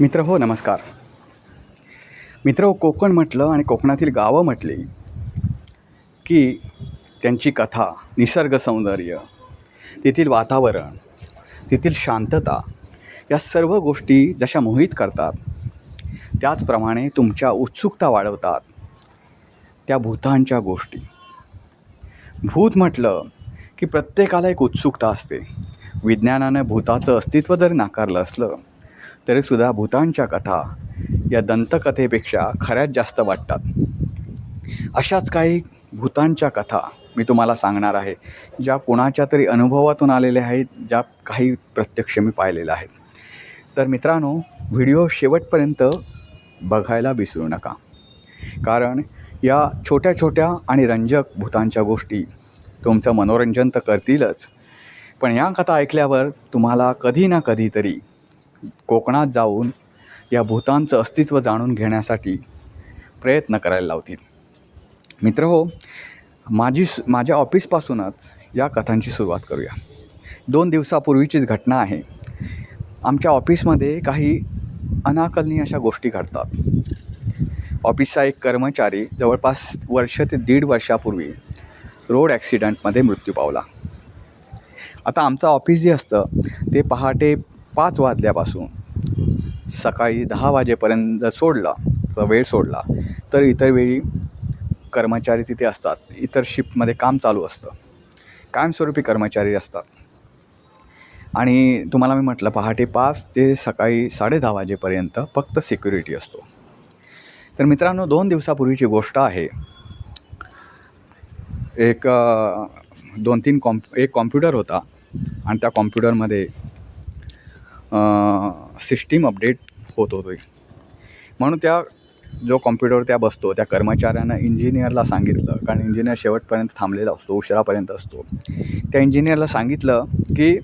मित्र हो नमस्कार. मित्र हो कोकण म्हटलं आणि कोकणातील गावं म्हटली की त्यांची कथा निसर्ग सौंदर्य तेथील वातावरण तेथील शांतता या सर्व गोष्टी जशा मोहित करतात त्याचप्रमाणे तुमच्या उत्सुकता वाढवतात त्या भूतांच्या गोष्टी. भूत म्हटलं की प्रत्येकाला एक उत्सुकता असते. विज्ञानानं भूताचं अस्तित्व जरी नाकारलं असलं तरीसुद्धा भूतांच्या कथा या दंतकथेपेक्षा खऱ्याच जास्त वाटतात. अशाच काही भूतांच्या कथा मी तुम्हाला सांगणार आहे ज्या कोणाच्या तरी अनुभवातून आलेल्या आहेत ज्या काही प्रत्यक्ष मी पाहिलेल्या आहेत. तर मित्रांनो व्हिडिओ शेवटपर्यंत बघायला विसरू नका. कारण या छोट्या छोट्या आणि रंजक भूतांच्या गोष्टी तुमचं मनोरंजन तर करतीलच पण या कथा ऐकल्यावर तुम्हाला कधी ना कधीतरी कोकणात जाऊन या भूतांचं अस्तित्व जाणून घेण्यासाठी प्रयत्न करायला लावतील. मित्र हो माझी माझ्या ऑफिसपासूनच या कथांची सुरुवात करूया. दोन दिवसापूर्वीचीच घटना आहे. आमच्या ऑफिसमध्ये काही अनाकलनीय अशा गोष्टी घडतात. ऑफिसचा एक कर्मचारी जवळपास वर्ष ते दीड वर्षापूर्वी रोड ॲक्सिडेंटमध्ये मृत्यू पावला. आता आमचं ऑफिस जे असतं ते पहाटे पाच वाजल्यापासून सकाळी दहा वाजेपर्यंत जर सोडला जर वेळ सोडला तर इतर वेळी कर्मचारी तिथे असतात. इतर शिफ्टमध्ये काम चालू असतं. कायमस्वरूपी कर्मचारी असतात. आणि तुम्हाला मी म्हटलं पहाटे पाच ते सकाळी साडेदहा वाजेपर्यंत फक्त सिक्युरिटी असतो. तर मित्रांनो दोन दिवसापूर्वीची गोष्ट आहे. एक दोन तीन कॉम्प एक कॉम्प्युटर होता आणि त्या कॉम्प्युटरमध्ये सिस्टीम अपडेट होत होती म्हणून त्या जो कॉम्प्युटर त्या बसतो त्या कर्मचाऱ्यानं इंजिनियरला सांगितलं कारण इंजिनियर शेवटपर्यंत थांबलेला असतो उशिरापर्यंत असतो. त्या इंजिनियरला सांगितलं की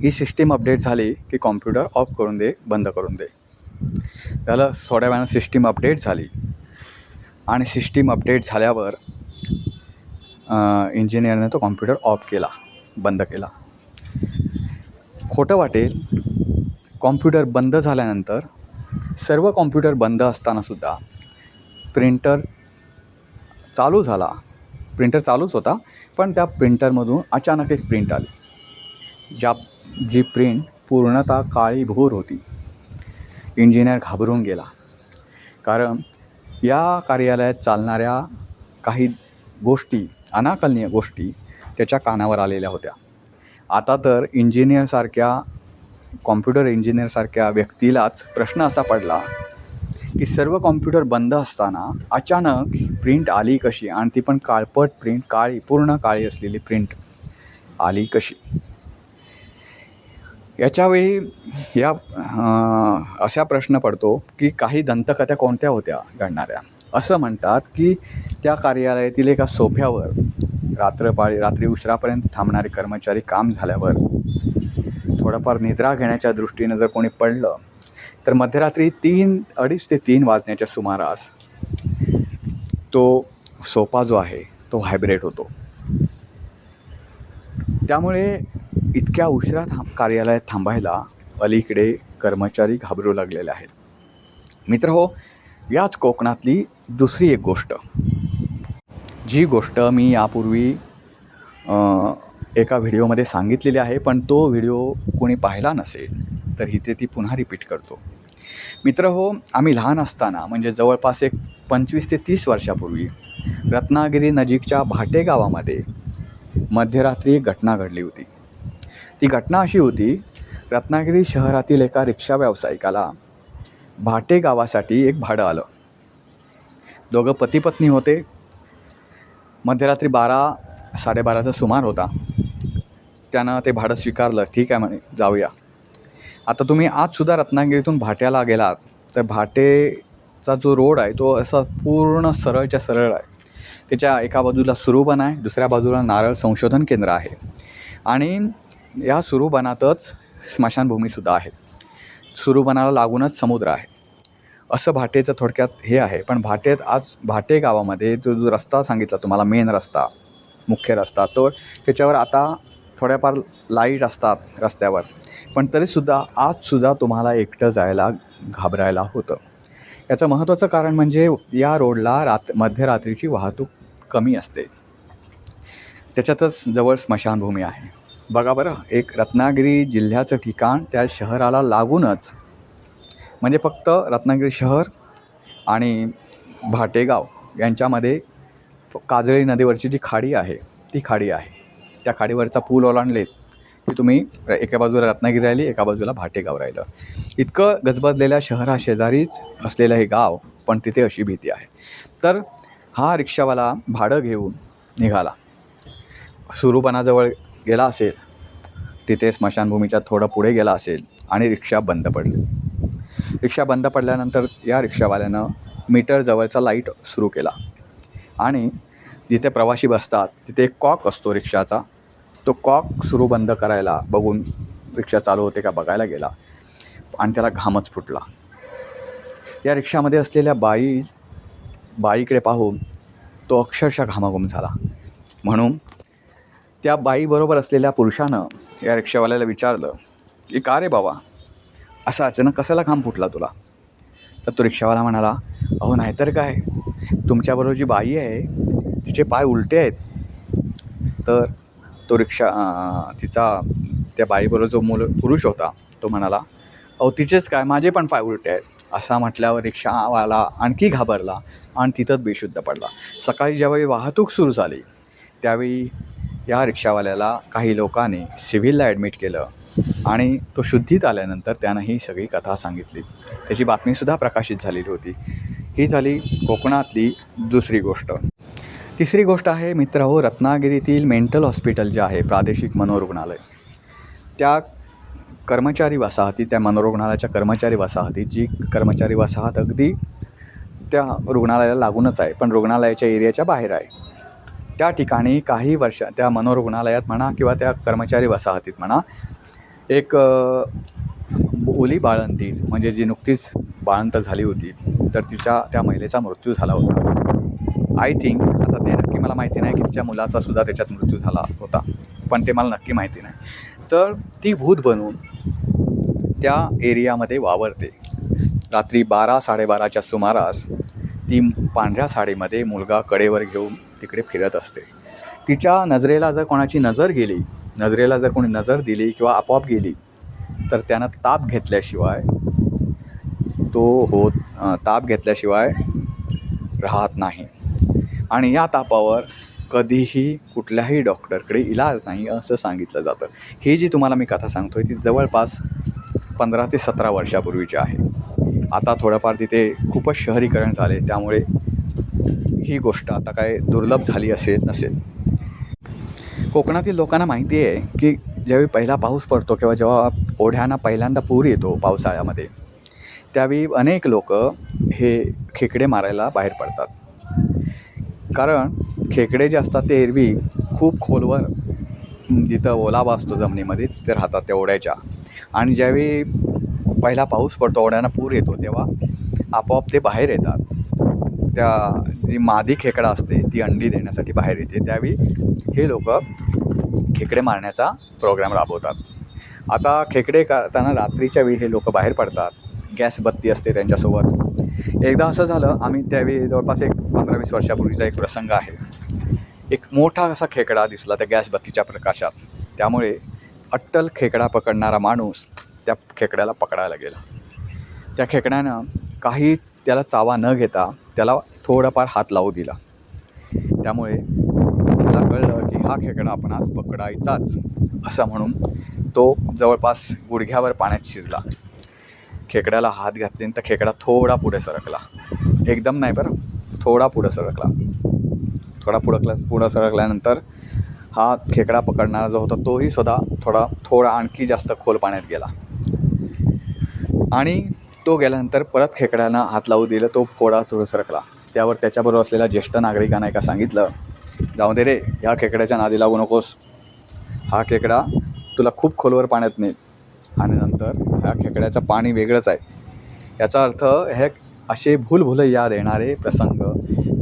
ही सिस्टीम अपडेट झाली की कॉम्प्युटर ऑफ करून दे बंद करून दे. त्याला थोड्या वेळानं सिस्टीम अपडेट झाली. आणि सिस्टीम अपडेट झाल्यावर इंजिनियरने तो कॉम्प्युटर ऑफ केला बंद केला. खोटं वाटेल कॉम्प्युटर बंद झाल्यानंतर सर्व कॉम्प्युटर बंद असतानासुद्धा प्रिंटर चालू झाला. प्रिंटर चालूच होता पण त्या प्रिंटरमधून अचानक एक प्रिंट आली. ज्या जी प्रिंट पूर्णतः काळीभोर होती. इंजिनियर घाबरून गेला. कारण या कार्यालयात चालणाऱ्या काही गोष्टी अनाकलनीय गोष्टी त्याच्या कानावर आलेल्या होत्या. आता तर इंजिनियरसारख्या कॉम्प्युटर इंजिनियरसारख्या व्यक्तीलाच प्रश्न असा पडला की सर्व कॉम्प्युटर बंद असताना अचानक प्रिंट आली कशी? आणि ती पण काळपट प्रिंट काळी पूर्ण काळी असलेली प्रिंट आली कशी? याच्यावेळी या अशा असा प्रश्न पडतो की काही दंतकथा कोणत्या होत्या घडणाऱ्या? असं म्हणतात की त्या कार्यालयातील एका सोफ्यावर रात्रपाळी रात्री उशिरापर्यंत थांबणारे कर्मचारी काम झाल्यावर थोडंफार निद्रा घेण्याच्या दृष्टीनं जर कोणी पडलं तर मध्यरात्री तीन अडीच ते तीन वाजण्याच्या सुमारास तो सोफा जो आहे तो व्हायब्रेट होतो. त्यामुळे इतक्या उशिरा थांब कार्यालयात थांबायला अलीकडे कर्मचारी घाबरू लागलेले आहेत. मित्र हो याच कोकणातली दुसरी एक गोष्ट. जी गोष्ट मी यापूर्वी एका व्हिडिओमध्ये सांगितलेली आहे पण तो व्हिडिओ कोणी पाहिला नसेल तर इथे ती पुन्हा रिपीट करतो. मित्र हो आम्ही लहान असताना म्हणजे जवळपास एक पंचवीस ते तीस वर्षापूर्वी रत्नागिरी नजीकच्या भाटे गावामध्ये मध्यरात्री एक घटना घडली होती. ती घटना अशी होती रत्नागिरी शहरातील एका रिक्षा व्यावसायिकाला भाटे गावासाठी एक भाडं आलं. दोघं पती पत्नी होते. मध्यरात्री बारा साडेबाराचा सुमार होता. त्यानं ते भाडं स्वीकारलं. ठीक आहे म्हणे जाऊया. आता तुम्ही आजसुद्धा रत्नागिरीतून भाट्याला गेलात. तर भाटेचा जो रोड आहे तो असा पूर्ण सरळच्या सरळ आहे. त्याच्या एका बाजूला सुरूबन आहे दुसऱ्या बाजूला नारळ संशोधन केंद्र आहे. आणि या सुरूबनातच स्मशानभूमीसुद्धा आहे. सुरुबनाला लागूनच समुद्र आहे. असं भाटेचं थोडक्यात हे आहे. पण भाटेत आज भाटे गावामध्ये जो जो रस्ता सांगितला तुम्हाला मेन रस्ता मुख्य रस्ता तो त्याच्यावर आता थोड्याफार लाइट असतात रस्त्यावर. पण तरीसुद्धा आजसुद्धा तुम्हाला एकटं जायला घाबरायला होतं. याचं महत्त्वाचं कारण म्हणजे या रोडला रात मध्यरात्रीची वाहतूक कमी असते. त्याच्यातच जवळ स्मशानभूमी आहे. बघा बरं एक रत्नागिरी जिल्ह्याचं ठिकाण त्या शहराला लागूनच म्हणजे फक्त रत्नागिरी शहर आणि भाटेगाव यांच्यामध्ये काजळी नदीवरची जी खाडी आहे ती खाडी आहे. त्या खाडीवरचा पूल ओलांडलेत की तुम्ही एका बाजूला रत्नागिरी राहिली एका बाजूला भाटेगाव राहिलं. इतकं गजबजलेल्या शहराशेजारीच असलेलं हे गाव पण तिथे अशी भीती आहे. तर हा रिक्षावाला भाडं घेऊन निघाला. सुरूपणाजवळ गेला असेल तिथे स्मशानभूमीच्या थोडं पुढे गेला असेल आणि रिक्षा बंद पडली. रिक्षा बंद पडल्यानंतर या रिक्षावाल्यानं मीटर जवळचा लाइट सुरू केला. आणि जिथे प्रवासी बसतात तिथे एक कॉक असतो रिक्षाचा. तो कॉक सुरू बंद करायला बघून रिक्षा चालू होते का बघायला गेला आणि त्याला घामच फुटला. या रिक्षामध्ये असलेल्या बाई बाईकडे पाहून तो अक्षरशः घामाघूम झाला. म्हणून त्या बाईबरोबर असलेल्या पुरुषानं या रिक्षावाल्याला विचारलं की का रे बाबा? असा अचानक कशाला घाम फुटला तुला? तर तो रिक्षावाला म्हणाला अहो नाहीतर काय? तुमच्याबरोबर जी बाई आहे तिचे पाय उलटे आहेत. तर तो रिक्षा तिचा त्या बाईबरोबर जो मुल पुरुष होता तो म्हणाला अहो तिचेच काय? माझे पण पाय उलटे आहेत. असा म्हटल्यावर रिक्षावाला आणखी घाबरला आणि तिथंच बेशुद्ध पडला. सकाळी ज्यावेळी वाहतूक सुरू झाली त्यावेळी या रिक्षावाल्याला काही लोकांनी सिव्हिलला ॲडमिट केलं. आणि तो शुद्धीत आल्यानंतर त्यानं ही सगळी कथा सांगितली. त्याची बातमीसुद्धा प्रकाशित झालेली होती. ही झाली कोकणातली दुसरी गोष्ट. तिसरी गोष्ट आहे मित्र हो रत्नागिरीतील मेंटल हॉस्पिटल जे आहे प्रादेशिक मनोरुग्णालय. त्या कर्मचारी वसाहती त्या मनोरुग्णालयाच्या कर्मचारी वसाहती जी कर्मचारी वसाहत अगदी त्या रुग्णालयाला लागूनच आहे पण रुग्णालयाच्या एरियाच्या बाहेर आहे. त्या ठिकाणी काही वर्ष त्या मनोरुग्णालयात म्हणा किंवा त्या कर्मचारी वसाहतीत म्हणा एक ओली बाळंती म्हणजे जी नुकतीच बाळंत झाली होती तर तिच्या त्या महिलेचा मृत्यू झाला होता. आय थिंक आता ते नक्की मला माहिती नाही की तिच्या मुलाचा सुद्धा त्याच्यात मृत्यू झाला होता पण ते मला नक्की माहिती नाही. तर ती भूत बनून त्या एरियामध्ये वावरते. रात्री बारा साडेबाराच्या सुमारास ती पांढऱ्या साडीमध्ये मुलगा कडेवर घेऊन तिकडे फिरत असते. तिच्या नजरेला जर कोणाची नजर गेली नजरेला जर कोणी नजर दिली किंवा आपोआप गेली तर त्यानं ताप घेतल्याशिवाय तो होत ताप घेतल्याशिवाय राहत नाही. आणि या तापावर कधीही कुठल्याही डॉक्टरकडे इलाज नाही असं सांगितलं जातं. ही जी तुम्हाला मी कथा सांगतोय ती जवळपास पंधरा ते सतरा वर्षापूर्वीची आहे. आता थोडंफार तिथे खूपच शहरीकरण झाले त्यामुळे ही गोष्ट आता काय दुर्लभ झाली असेल नसेल. कोकणातील लोकांना माहिती आहे की ज्यावेळी पहिला पाऊस पडतो किंवा जेव्हा ओढ्यांना पहिल्यांदा पूर येतो पावसाळ्यामध्ये त्यावेळी अनेक लोक हे खेकडे मारायला बाहेर पडतात. कारण खेकडे जे असतात ते एरवी खूप खोलवर जिथं ओलावा असतो जमिनीमध्ये तिथे राहतात त्या ओढ्याच्या. आणि ज्यावेळी पहिला पाऊस पडतो ओढ्यांना पूर येतो तेव्हा आपोआप ते बाहेर येतात. त्या जी मादी खेकडा असते ती अंडी देण्यासाठी बाहेर येते. त्यावेळी हे लोक खेकडे मारण्याचा प्रोग्राम राबवतात. आता खेकडे काढताना रात्रीच्या वेळी हे लोक बाहेर पडतात. गॅस बत्ती असते त्यांच्यासोबत. एकदा असं झालं आम्ही त्यावेळी जवळपास एक पंधरा वीस वर्षापूर्वीचा एक प्रसंग आहे. एक मोठा असा खेकडा दिसला त्या गॅस बत्तीच्या प्रकाशात. त्यामुळे अट्टल खेकडा पकडणारा माणूस त्या खेकड्याला पकडायला गेला. त्या खेकड्यानं काही त्याला चावा न घेता त्याला थोडाफार हात लावू दिला. त्यामुळे त्याला कळलं की हा खेकडा आपण आज पकडायचाच असं म्हणून तो जवळपास गुडघ्यावर पाण्यात शिरला. खेकड्याला हात घातले तर खेकडा थोडा पुढे सरकला. एकदम नाही बरं थोडा पुढं सरकला. थोडा पुढकला पुढं सरकल्यानंतर हा खेकडा पकडणारा जो होता तोही सुद्धा थोडा थोडा आणखी जास्त खोल पाण्यात गेला. आणि तो गेल्यानंतर परत खेकड्यानं हात लावू दिलं तो थोडा थोडं सरकला. त्यावर त्याच्याबरोबर असलेल्या ज्येष्ठ नागरिकांना एका सांगितलं जाऊ दे रे या खेकड्याच्या नादी लागू नकोस. हा खेकडा तुला खूप खोलवर पाण्यात नेत आणि नंतर ह्या खेकड्याचं पाणी वेगळंच आहे. याचा अर्थ हे असे भूलभुलैया देणारे प्रसंग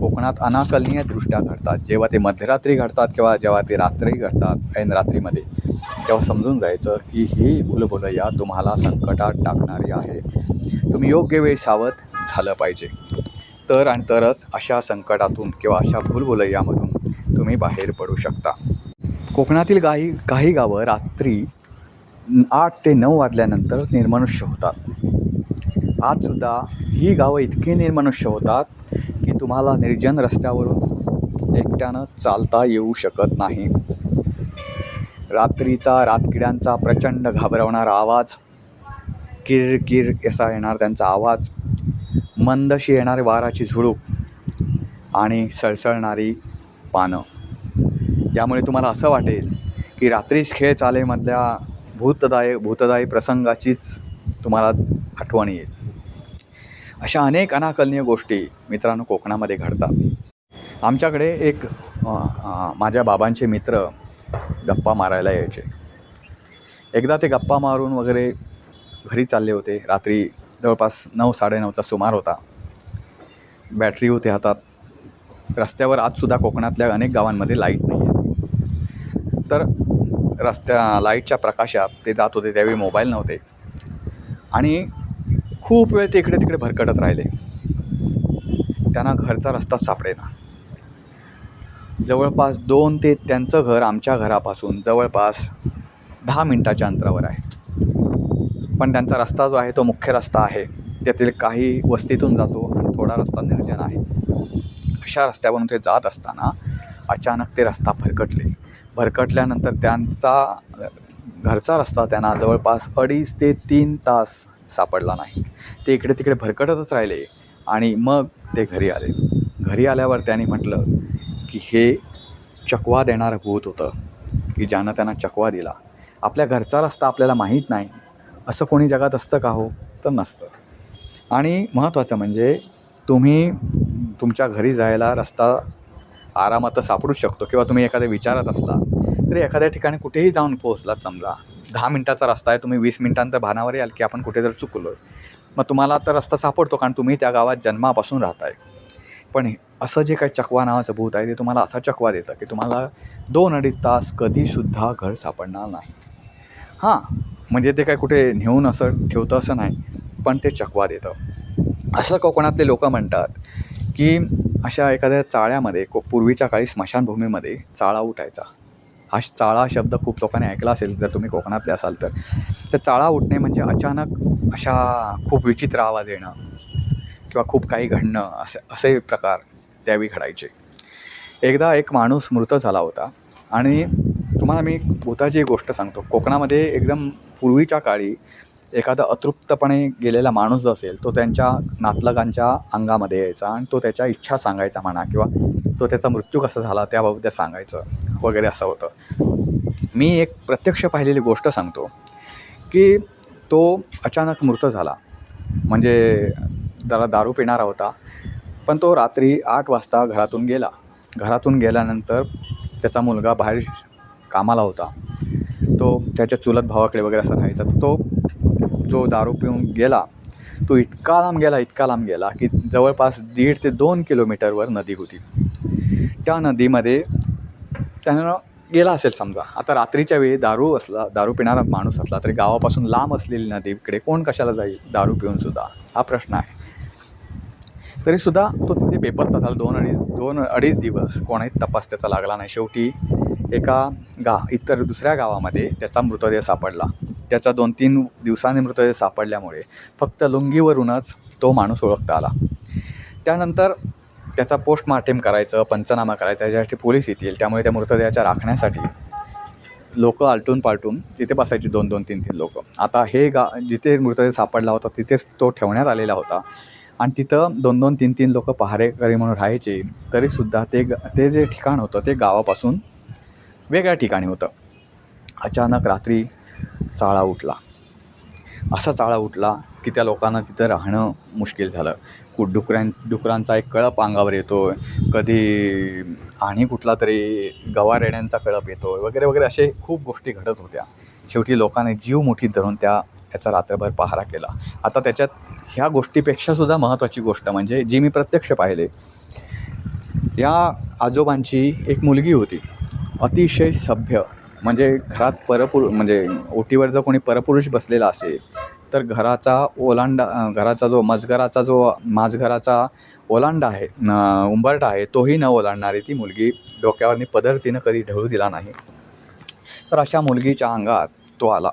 कोकणात अनाकलनीयदृष्ट्या घडतात. जेव्हा ते मध्यरात्री घडतात किंवा जेव्हा ते रात्री घडतात ऐन रात्रीमध्ये. तेव्हा समजून जायचं की ही भूलभुलैया तुम्हाला संकटात टाकणारी आहे. तुम्ही योग्य वेळी सावध झालं पाहिजे. तर आणि तरच अशा संकटातून किंवा अशा भूलभुलैयामधून तुम्ही बाहेर पडू शकता. कोकणातील काही काही गावं रात्री आठ ते नऊ वाजल्यानंतर निर्मनुष्य होतात. आजसुद्धा ही गावं इतकी निर्मनुष्य होतात की तुम्हाला निर्जन रस्त्यावरून एकट्यानं चालता येऊ शकत नाही. रात्रीचा रातकिड्यांचा प्रचंड घाबरवणारा आवाज किर किर असा येणार त्यांचा आवाज मंदशी येणारे वाराची झुळूक आणि सळसळणारी पानं. यामुळे तुम्हाला असं वाटेल की रात्रीच खेळ चालेमधल्या भूतदायक भूतदायी प्रसंगाचीच तुम्हाला आठवण येईल. अशा अनेक अनाकलनीय गोष्टी मित्रांनो कोकणामध्ये घडतात. आमच्याकडे एक माझ्या बाबांचे मित्र गप्पा मारायला यायचे. एकदा ते गप्पा मारून वगैरे घरी चालले होते. रात्री जवळपास नऊ साडेनऊचा सुमार होता. बॅटरी होते हातात. रस्त्यावर आजसुद्धा कोकणातल्या अनेक गावांमध्ये लाइट नाही आहे तर रस्त्या लाईटच्या प्रकाशात ते जात होते त्यावेळी मोबाईल नव्हते. आणि खूप वेळ ते इकडे तिकडे भरकटत राहिले. त्यांना घरचा रस्ताच सापडेना. जवळपास दोन ते त्यांचं घर आमच्या घरापासून जवळपास दहा मिनटाच्या अंतरावर आहे. पण त्यांचा रस्ता जो आहे तो मुख्य रस्ता आहे. त्यातील काही वस्तीतून जातो आणि थोडा रस्ता निर्जन आहे. अशा रस्त्यावरून ते जात असताना अचानक ते रस्ता भरकटले. भरकटल्यानंतर त्यांचा घरचा रस्ता त्यांना जवळपास अडीच ते तीन तास सापडला नाही. ते इकडे तिकडे भरकटतच राहिले आणि मग ते घरी आले. घरी आल्यावर त्यांनी म्हटलं की हे चकवा देणारं भूत होतं की ज्यानं त्यांना चकवा दिला. आपल्या घरचा रस्ता आपल्याला माहीत नाही. असं कोणी जगात असतं का हो? तर नसतं. आणि महत्त्वाचं म्हणजे तुम्ही तुमच्या घरी जायला रस्ता आरामात सापडूच शकतो किंवा तुम्ही एखाद्या विचारात असला तरी एखाद्या ठिकाणी कुठेही जाऊन पोहोचलात समजा दहा मिनटाचा रस्ता आहे तुम्ही वीस मिनटांतर भानावर याल की आपण कुठे जर चुकलो मग तुम्हाला तर रस्ता सापडतो कारण तुम्ही त्या गावात जन्मापासून राहताय. पण असं जे काही चकवा नावाचं भूत आहे ते तुम्हाला असा चकवा देतं की तुम्हाला दोन अडीच तास कधीसुद्धा घर सापडणार नाही. हां म्हणजे ते काय कुठे नेऊन असं ठेवतं असं नाही. पण ते चकवा देतं. असं कोकणातले लोक म्हणतात की अशा एखाद्या चाळ्यामध्ये को पूर्वीच्या काळी स्मशानभूमीमध्ये चाळा उठायचा. हा श- चाळा शब्द खूप लोकांनी ऐकला असेल जर तुम्ही कोकणातले असाल तर. तर चाळा उठणे म्हणजे अचानक अशा खूप विचित्र आवाज येणं किंवा खूप काही घडणं असे असे प्रकार त्यावेळी घडायचे. एकदा एक माणूस मृत झाला होता आणि तुम्हाला मी भूताची एक गोष्ट सांगतो. कोकणामध्ये एकदम पूर्वीच्या काळी एखादा अतृप्तपणे गेलेला माणूस जो असेल तो त्यांच्या नातलगांच्या अंगामध्ये यायचा आणि तो त्याच्या इच्छा सांगायचा म्हणा किंवा तो त्याचा मृत्यू कसा झाला त्याबाबत सांगायचं वगैरे असं होतं. मी एक प्रत्यक्ष पाहिलेली गोष्ट सांगतो की तो अचानक मृत झाला. म्हणजे त्याला दारू पिणारा होता पण तो रात्री आठ वाजता घरातून गेला. घरातून गेल्यानंतर त्याचा मुलगा बाहेर कामाला होता. तो त्याच्या चुलत भावाकडे वगैरे असं राहायचा. तर तो जो दारू पिऊन गेला तो इतका लांब गेला इतका लांब गेला की जवळपास दीड ते दोन किलोमीटरवर नदी होती. त्या नदीमध्ये त्यानं गेला असेल समजा. आता रात्रीच्या वेळी दारू असला दारू पिणारा माणूस असला तरी गावापासून लांब असलेली नदीकडे कोण कशाला जाईल? दारू पिऊन सुद्धा. हा प्रश्न आहे. तरीसुद्धा तो तिथे बेपत्ता झाला. दोन अडीच दोन अडीच दिवस कोणाही तपास त्याचा लागला नाही. शेवटी एका गा इतर दुसऱ्या गावामध्ये त्याचा मृतदेह सापडला. त्याचा दोन तीन दिवसांनी मृतदेह सापडल्यामुळे फक्त लुंगीवरूनच तो माणूस ओळखता आला. त्यानंतर त्याचा पोस्टमार्टेम करायचं पंचनामा करायचा याच्यासाठी पोलीस येतील त्यामुळे त्या मृतदेहाच्या राखण्यासाठी लोक आलटून पालटून तिथे बसायची दोन दोन तीन तीन लोक. आता हे गा जिथे मृतदेह सापडला होता तिथेच तो ठेवण्यात आलेला होता. आणि तिथं दोन दोन तीन तीन लोक पहारेकरी म्हणून राहायचे तरीसुद्धा ते ग ते जे ठिकाण होतं ते गावापासून वेगळ्या ठिकाणी होतं. अचानक रात्री चाळा उठला. असा चाळा उठला की त्या लोकांना तिथं राहणं मुश्किल झालं. कु डुकऱ्यां डुकरांचा एक कळप अंगावर येतो कधी आणि कुठला तरी गवारेड्यांचा कळप येतो वगैरे वगैरे असे खूप गोष्टी घडत होत्या. शेवटी लोकांनी जीव मुठीत धरून त्या याचा रात्रभर पहारा केला. आता त्याच्यात ह्या गोष्टीपेक्षा सुद्धा महत्त्वाची गोष्ट म्हणजे जी मी प्रत्यक्ष पाहिले. या आजोबांची एक मुलगी होती. अतिशय सभ्य म्हणजे घरात परपुरु म्हणजे ओटीवर जर कोणी परपुरुष बसलेला असेल तर घराचा ओलांडा घराचा जो मजघराचा जो माझघराचा ओलांडा आहे उंबरटा आहे तोही न ओलांडणारी ती मुलगी डोक्यावरनी पदर तिनं कधी ढळू दिला नाही. तर अशा मुलगीच्या अंगात तो आला.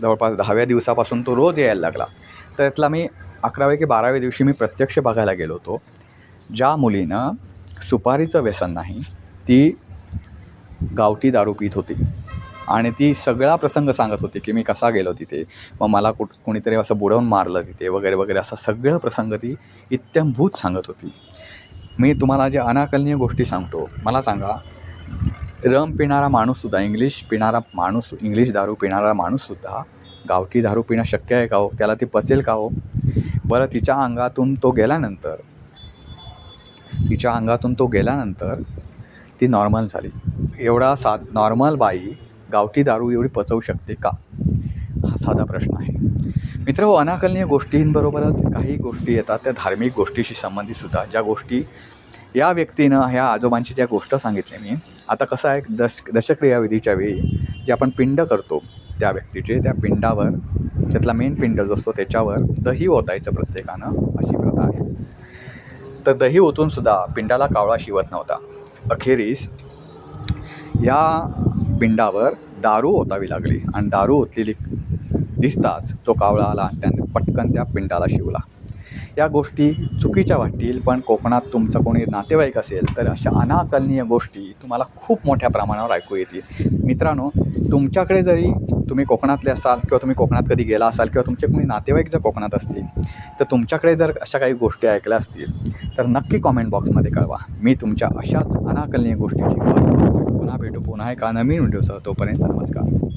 जवळपास दहाव्या दिवसापासून तो रोज यायला लागला. तर त्यातला मी अकराव्या की बाराव्या दिवशी मी प्रत्यक्ष बघायला गेलो होतो. ज्या मुलीनं सुपारीचं व्यसन नाही ती गावठी दारू पित होती. आणि ती सगळा प्रसंग सांगत होती की मी कसा गेलो तिथे मग मला कुठ कोणीतरी असं बुडवून मारलं तिथे वगैरे वगैरे असा सगळं प्रसंग ती इत्यंभूत सांगत होती. मी तुम्हाला जे अनाकलनीय गोष्टी सांगतो मला सांगा रम पिणारा माणूससुद्धा इंग्लिश पिणारा माणूस इंग्लिश दारू पिणारा माणूससुद्धा गावठी दारू पिणं शक्य आहे का हो? त्याला ती पचेल का हो? बरं तिच्या अंगातून तो गेल्यानंतर तिच्या अंगातून तो गेल्यानंतर ती नॉर्मल झाली. एवढा सा नॉर्मल बाई गावठी दारू एवढी पचवू शकते का? हा साधा प्रश्न आहे. मित्र हो अनाकलनीय गोष्टींबरोबरच काही गोष्टी येतात त्या धार्मिक गोष्टीशी संबंधितसुद्धा ज्या गोष्टी या व्यक्तीनं ह्या आजोबांची ज्या गोष्ट सांगितली मी आता कसं आहे दश दशक्रियाविधीच्या वेळी जे आपण पिंड करतो त्या व्यक्तीचे त्या पिंडावर त्यातला मेन पिंड जो असतो त्याच्यावर दही ओतायचं प्रत्येकानं अशी प्रथा आहे. तर दही ओतूनसुद्धा पिंडाला कावळा शिवत नव्हता. अखेरीस या पिंडावर दारू ओतावी लागली आणि दारू ओतलेली दिसताच तो कावळा आला आणि त्याने पटकन त्या पिंडाला शिवला. या गोष्टी चुकीच्या वाटतील पण कोकणात तुमचं कोणी नातेवाईक असेल तर अशा अनाकलनीय गोष्टी तुम्हाला खूप मोठ्या प्रमाणावर ऐकू येतील. मित्रांनो तुमच्याकडे जरी तुम्ही कोकणातले असाल किंवा तुम्ही कोकणात कधी गेला असाल किंवा तुमचे कोणी नातेवाईक जर कोकणात असतील तर तुमच्याकडे जर अशा काही गोष्टी ऐकल्या असतील तर नक्की कॉमेंट बॉक्समध्ये कळवा. मी तुमच्या अशाच अनाकलनीय गोष्टीची पुन्हा भेटू. पुन्हा एका नवीन व्हिडिओसह तोपर्यंत नमस्कार.